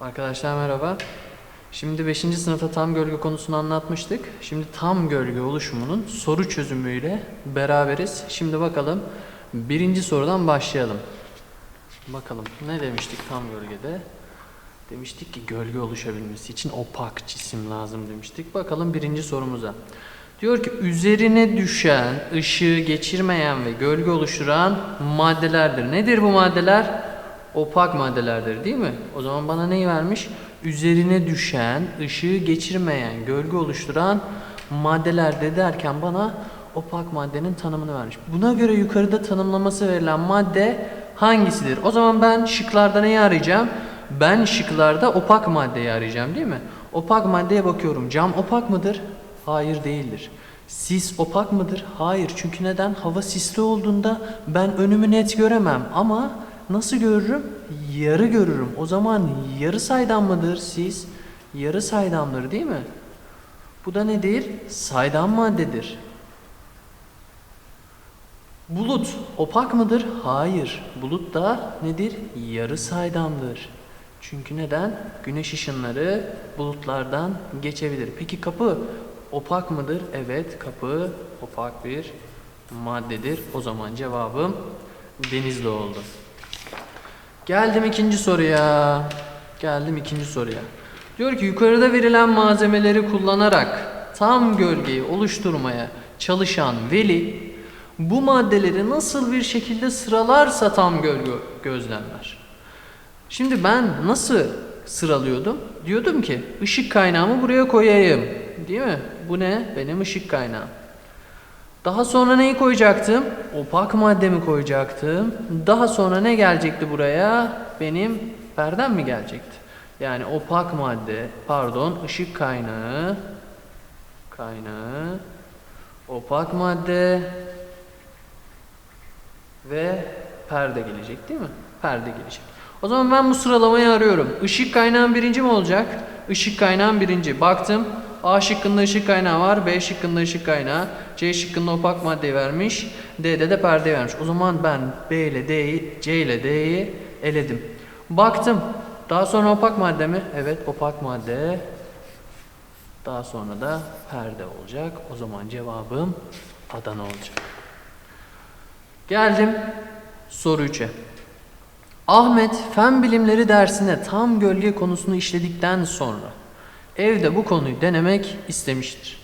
Arkadaşlar merhaba. Şimdi 5. sınıfta tam gölge konusunu anlatmıştık. Şimdi tam gölge oluşumunun soru çözümüyle beraberiz. Şimdi bakalım birinci sorudan başlayalım. Bakalım ne demiştik tam gölgede? Demiştik ki gölge oluşabilmesi için opak cisim lazım demiştik. Bakalım birinci sorumuza. Diyor ki üzerine düşen, ışığı geçirmeyen ve gölge oluşturan maddelerdir. Nedir bu maddeler? Opak maddelerdir değil mi? O zaman bana neyi vermiş? Üzerine düşen, ışığı geçirmeyen, gölge oluşturan maddeler de derken bana opak maddenin tanımını vermiş. Buna göre yukarıda tanımlaması verilen madde hangisidir? O zaman ben şıklarda neyi arayacağım? Ben şıklarda opak maddeyi arayacağım değil mi? Opak maddeye bakıyorum. Cam opak mıdır? Hayır değildir. Sis opak mıdır? Hayır. Çünkü neden? Hava sisli olduğunda ben önümü net göremem ama nasıl görürüm? Yarı görürüm. O zaman yarı saydam mıdır sis? Yarı saydamdır değil mi? Bu da nedir? Saydam maddedir. Bulut opak mıdır? Hayır. Bulut da nedir? Yarı saydamdır. Çünkü neden? Güneş ışınları bulutlardan geçebilir. Peki kapı opak mıdır? Evet, kapı opak bir maddedir. O zaman cevabım denizli oldu. Geldim ikinci soruya. Geldim ikinci soruya. Diyor ki yukarıda verilen malzemeleri kullanarak tam gölgeyi oluşturmaya çalışan Veli bu maddeleri nasıl bir şekilde sıralarsa tam gölge gözlemler. Şimdi ben nasıl sıralıyordum? Diyordum ki ışık kaynağımı buraya koyayım. Değil mi? Bu ne? Benim ışık kaynağım. Daha sonra neyi koyacaktım? Opak maddemi koyacaktım. Daha sonra ne gelecekti buraya? Benim perdem mi gelecekti? Yani opak madde, pardon, ışık kaynağı, kaynağı, opak madde ve perde gelecek değil mi? Perde gelecek. O zaman ben bu sıralamayı arıyorum. Işık kaynağım birinci mi olacak? Işık kaynağım birinci. Baktım. A şıkkında ışık kaynağı var. B şıkkında ışık kaynağı. C şıkkında opak madde vermiş. D'de de perde vermiş. O zaman ben B ile D'yi, C ile D'yi eledim. Baktım. Daha sonra opak madde mi? Evet opak madde. Daha sonra da perde olacak. O zaman cevabım Adana olacak. Geldim soru 3'e. Ahmet fen bilimleri dersine tam gölge konusunu işledikten sonra evde bu konuyu denemek istemiştir.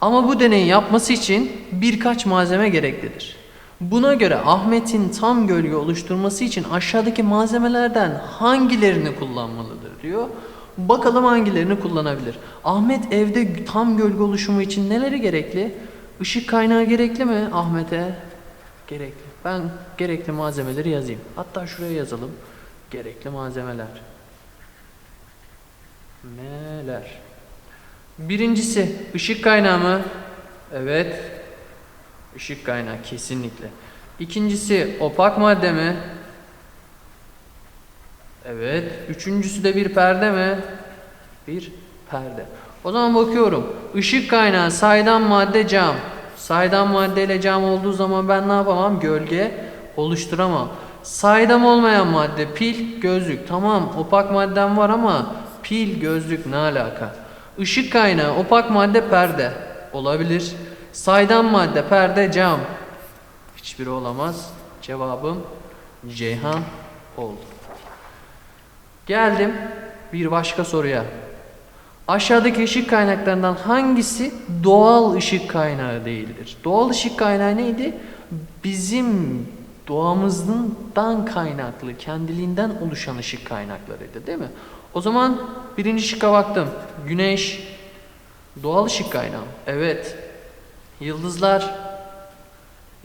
Ama bu deneyi yapması için birkaç malzeme gereklidir. Buna göre Ahmet'in tam gölge oluşturması için aşağıdaki malzemelerden hangilerini kullanmalıdır diyor. Bakalım hangilerini kullanabilir. Ahmet evde tam gölge oluşumu için neleri gerekli? Işık kaynağı gerekli mi Ahmet'e? Gerekli. Ben gerekli malzemeleri yazayım. Hatta şuraya yazalım. Gerekli malzemeler. Neler? Birincisi ışık kaynağı mı? Evet. Işık kaynağı kesinlikle. İkincisi opak madde mi? Evet. Üçüncüsü de bir perde mi? Bir perde. O zaman bakıyorum. Işık kaynağı saydam madde cam. Saydam maddeyle cam olduğu zaman ben ne yapamam? Gölge oluşturamam. Saydam olmayan madde pil, gözlük. Tamam opak maddem var ama pil, gözlük ne alaka? Işık kaynağı, opak madde perde. Olabilir. Saydam madde, perde, cam. Hiçbiri olamaz. Cevabım Ceyhan oldu. Geldim bir başka soruya. Aşağıdaki ışık kaynaklarından hangisi doğal ışık kaynağı değildir? Doğal ışık kaynağı neydi? Bizim doğamızdan kaynaklı, kendiliğinden oluşan ışık kaynaklarıydı değil mi? O zaman birinci şıkka baktım. Güneş, doğal ışık kaynağı. Evet. Yıldızlar,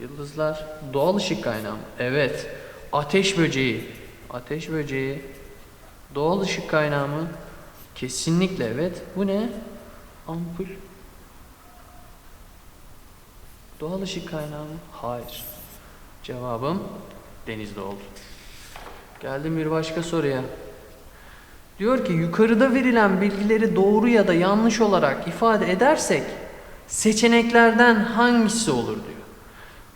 yıldızlar, doğal ışık kaynağı. Evet. Ateş böceği, ateş böceği, doğal ışık kaynağı mı? Kesinlikle evet. Bu ne? Ampul. Doğal ışık kaynağı mı? Hayır. Cevabım denizde oldu. Geldim bir başka soruya. Diyor ki yukarıda verilen bilgileri doğru ya da yanlış olarak ifade edersek seçeneklerden hangisi olur diyor.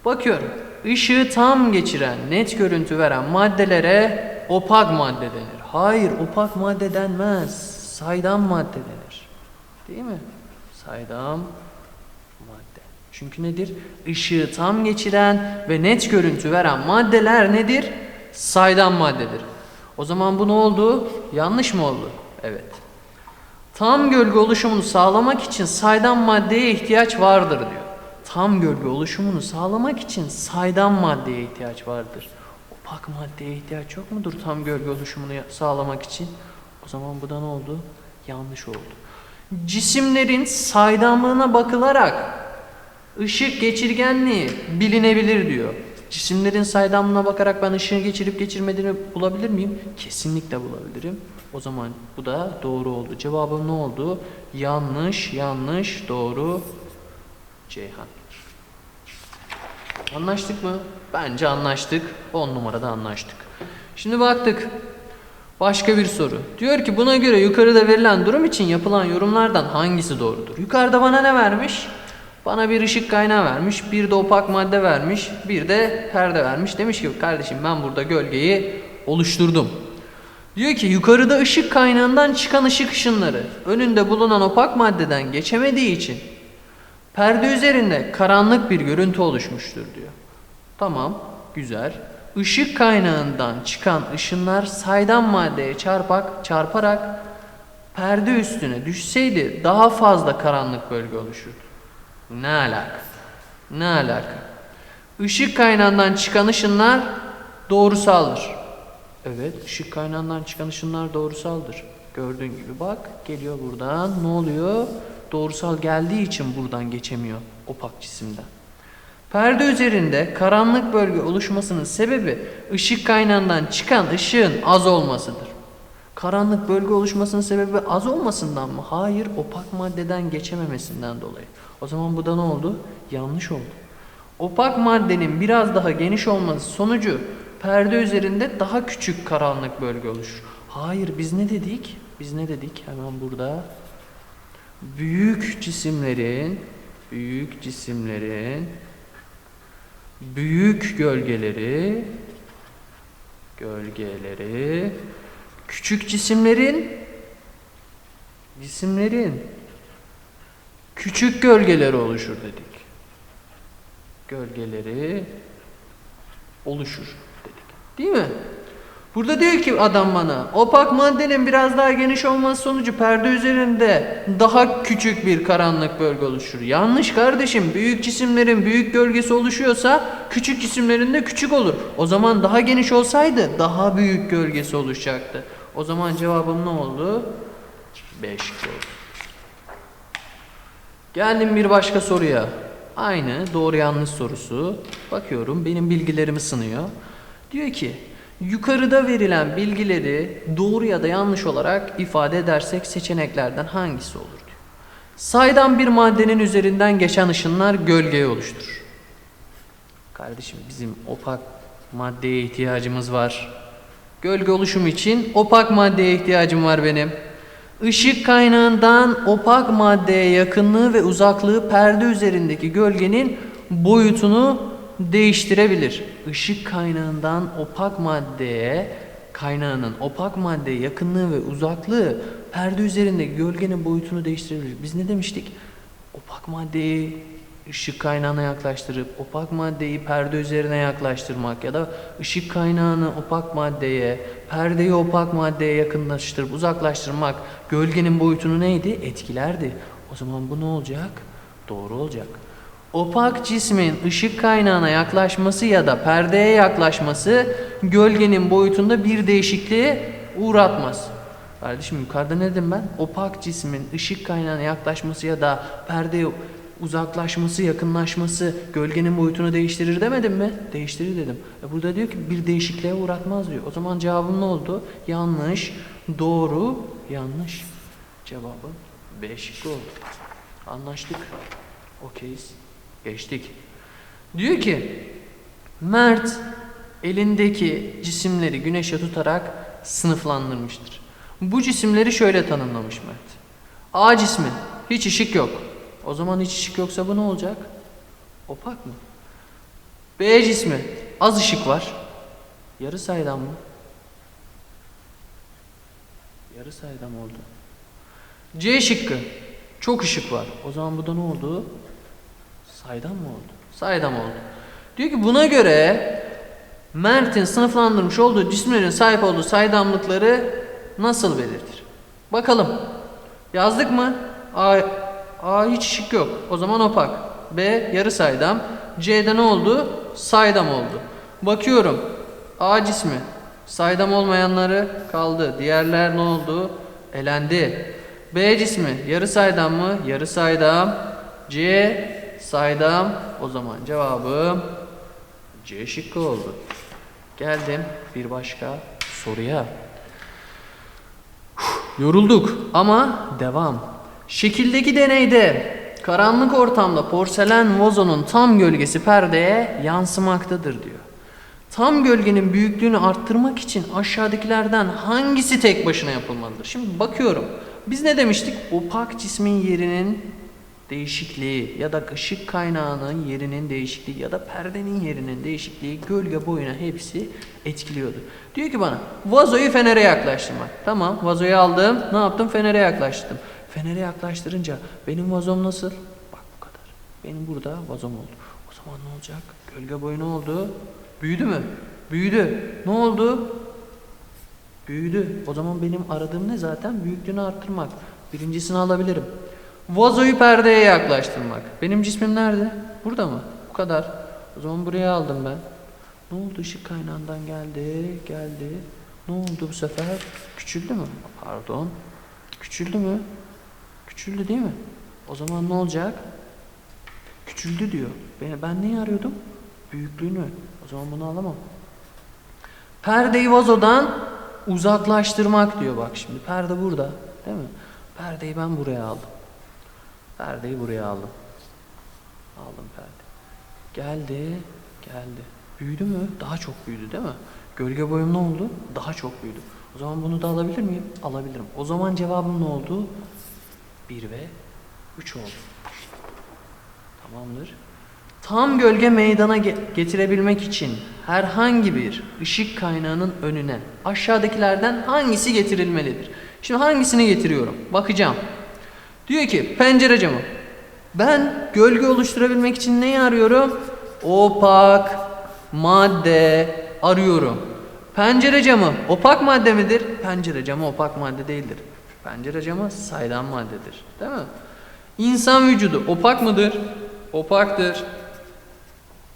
Bakıyorum. Işığı tam geçiren, net görüntü veren maddelere opak madde denir. Hayır, opak madde denmez. Saydam madde denir. Değil mi? Saydam madde. Çünkü nedir? Işığı tam geçiren ve net görüntü veren maddeler nedir? Saydam maddedir. O zaman bu ne oldu? Yanlış mı oldu? Evet. Tam gölge oluşumunu sağlamak için saydam maddeye ihtiyaç vardır diyor. Tam gölge oluşumunu sağlamak için saydam maddeye ihtiyaç vardır. Opak maddeye ihtiyaç yok mudur tam gölge oluşumunu sağlamak için? O zaman bu da ne oldu? Yanlış oldu. Cisimlerin saydamlığına bakılarak ışık geçirgenliği bilinebilir diyor. Cisimlerin saydamlığına bakarak ben ışığı geçirip geçirmediğini bulabilir miyim? Kesinlikle bulabilirim. O zaman bu da doğru oldu. Cevabım ne oldu? Yanlış, yanlış, doğru. Ceyhan. Anlaştık mı? Bence anlaştık. 10 numarada anlaştık. Şimdi baktık. Başka bir soru. Diyor ki buna göre yukarıda verilen durum için yapılan yorumlardan hangisi doğrudur? Yukarıda bana ne vermiş? Bana bir ışık kaynağı vermiş, bir de opak madde vermiş, bir de perde vermiş. Demiş ki kardeşim ben burada gölgeyi oluşturdum. Diyor ki yukarıda ışık kaynağından çıkan ışık ışınları önünde bulunan opak maddeden geçemediği için perde üzerinde karanlık bir görüntü oluşmuştur diyor. Tamam, güzel. Işık kaynağından çıkan ışınlar saydam maddeye çarpak, çarparak perde üstüne düşseydi daha fazla karanlık bölge oluşurdu. Ne alaka? Ne alaka? Işık kaynağından çıkan ışınlar doğrusaldır. Evet, ışık kaynağından çıkan ışınlar doğrusaldır. Gördüğün gibi bak, geliyor buradan. Ne oluyor? Doğrusal geldiği için buradan geçemiyor opak cisimden. Perde üzerinde karanlık bölge oluşmasının sebebi ışık kaynağından çıkan ışığın az olmasıdır. Karanlık bölge oluşmasının sebebi az olmasından mı? Hayır, opak maddeden geçememesinden dolayı. O zaman bu da ne oldu? Yanlış oldu. Opak maddenin biraz daha geniş olması sonucu perde üzerinde daha küçük karanlık bölge oluşur. Hayır, biz ne dedik? Biz ne dedik? Hemen burada. Büyük cisimlerin büyük cisimlerin büyük gölgeleri gölgeleri küçük cisimlerin cisimlerin küçük gölgeleri oluşur dedik. Gölgeleri oluşur dedik. Değil mi? Burada diyor ki adam bana opak maddenin biraz daha geniş olması sonucu perde üzerinde daha küçük bir karanlık bölge oluşur. Yanlış kardeşim. Büyük cisimlerin büyük gölgesi oluşuyorsa küçük cisimlerin de küçük olur. O zaman daha geniş olsaydı daha büyük gölgesi oluşacaktı. O zaman cevabım ne oldu? 5 oldu. Geldim bir başka soruya. Aynı doğru yanlış sorusu. Bakıyorum benim bilgilerimi sınıyor. Diyor ki yukarıda verilen bilgileri doğru ya da yanlış olarak ifade edersek seçeneklerden hangisi olur diyor. Saydam bir maddenin üzerinden geçen ışınlar gölgeyi oluşturur. Kardeşim bizim opak maddeye ihtiyacımız var. Gölge oluşumu için opak maddeye ihtiyacım var benim. Işık kaynağından opak maddeye yakınlığı ve uzaklığı perde üzerindeki gölgenin boyutunu değiştirebilir. Işık kaynağından opak maddeye kaynağının opak maddeye yakınlığı ve uzaklığı perde üzerindeki gölgenin boyutunu değiştirebilir. Biz ne demiştik? Opak maddeyi ışık kaynağına yaklaştırıp opak maddeyi perde üzerine yaklaştırmak ya da ışık kaynağını opak maddeye, perdeyi opak maddeye yakınlaştırıp uzaklaştırmak gölgenin boyutunu neydi? Etkilerdi. O zaman bu ne olacak? Doğru olacak. Opak cismin ışık kaynağına yaklaşması ya da perdeye yaklaşması gölgenin boyutunda bir değişikliğe uğratmaz. Kardeşim yukarıda ne dedim ben? Opak cismin ışık kaynağına yaklaşması ya da perdeye uzaklaşması, yakınlaşması gölgenin boyutunu değiştirir demedim mi? Değiştirir dedim. E burada diyor ki bir değişikliğe uğratmaz diyor. O zaman cevabım ne oldu? Yanlış, doğru, yanlış. Cevabım B şıkkı oldu. Anlaştık. Okeyiz. Geçtik. Diyor ki Mert elindeki cisimleri güneşe tutarak sınıflandırmıştır. Bu cisimleri şöyle tanımlamış Mert. A cismi hiç ışık yok. O zaman hiç ışık yoksa bu ne olacak? Opak mı? B cismi az ışık var. Yarı saydam mı? Yarı saydam oldu. C şıkkı. Çok ışık var. O zaman bu da ne oldu? Saydam mı oldu? Saydam oldu. Diyor ki buna göre Mert'in sınıflandırmış olduğu cisimlerin sahip olduğu saydamlıkları nasıl belirtir? Bakalım. Yazdık mı? A, A hiç ışık yok. O zaman opak. B yarı saydam. C'de ne oldu? Saydam oldu. Bakıyorum. A cismi. Saydam olmayanları kaldı. Diğerler ne oldu? Elendi. B cismi yarı saydam mı? Yarı saydam. C saydam. O zaman cevabım C şıkkı oldu. Geldim bir başka soruya. Yorulduk ama devam. Şekildeki deneyde karanlık ortamda porselen vazonun tam gölgesi perdeye yansımaktadır diyor. Tam gölgenin büyüklüğünü arttırmak için aşağıdakilerden hangisi tek başına yapılmalıdır? Şimdi bakıyorum. Biz ne demiştik? Opak cismin yerinin değişikliği ya da ışık kaynağının yerinin değişikliği ya da perdenin yerinin değişikliği gölge boyuna hepsi etkiliyordu. Diyor ki bana vazoyu fenere yaklaştırmak. Tamam vazoyu aldım ne yaptım fenere yaklaştırdım. Fenere yaklaştırınca benim vazom nasıl? Bak bu kadar. Benim burada vazom oldu. O zaman ne olacak? Gölge boyu ne oldu? Büyüdü mü? Büyüdü. Ne oldu? Büyüdü. O zaman benim aradığım ne zaten? Büyüklüğünü arttırmak. Birincisini alabilirim. Vazoyu perdeye yaklaştırmak. Benim cismim nerede? Burada mı? Bu kadar. O zaman buraya aldım ben. Ne oldu? Işık kaynağından geldi, geldi. Ne oldu bu sefer? Küçüldü mü? Pardon. Küçüldü mü? Küçüldü değil mi? O zaman ne olacak? Küçüldü diyor. Ben, ben neyi arıyordum? Büyüklüğünü. O zaman bunu alamam. Perdeyi vazodan uzaklaştırmak diyor bak şimdi. Perde burada. Değil mi? Perdeyi ben buraya aldım. Perdeyi buraya aldım. Aldım perde. Geldi. Geldi. Büyüdü mü? Daha çok büyüdü değil mi? Gölge boyum ne oldu? Daha çok büyüdü. O zaman bunu da alabilir miyim? Alabilirim. O zaman cevabım ne oldu? 1 ve 3 oldu. Tamamdır. Tam gölge meydana ge- getirebilmek için herhangi bir ışık kaynağının önüne aşağıdakilerden hangisi getirilmelidir? Şimdi hangisini getiriyorum? Bakacağım. Diyor ki pencere camı. Ben gölge oluşturabilmek için neyi arıyorum? Opak madde arıyorum. Pencere camı opak madde midir? Pencere camı opak madde değildir. Pencere camı saydam maddedir. Değil mi? İnsan vücudu opak mıdır? Opaktır.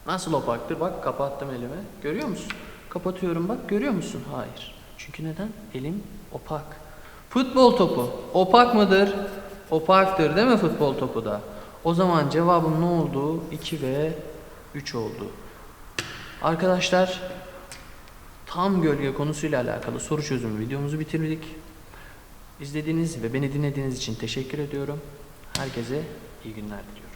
Nasıl opaktır? Bak kapattım elimi. Görüyor musun? Kapatıyorum bak. Görüyor musun? Hayır. Çünkü neden? Elim opak. Futbol topu opak mıdır? Opaktır değil mi futbol topu da? O zaman cevabım ne oldu? 2 ve 3 oldu. Arkadaşlar tam gölge konusuyla alakalı soru çözümü videomuzu bitirdik. İzlediğiniz ve beni dinlediğiniz için teşekkür ediyorum. Herkese iyi günler diliyorum.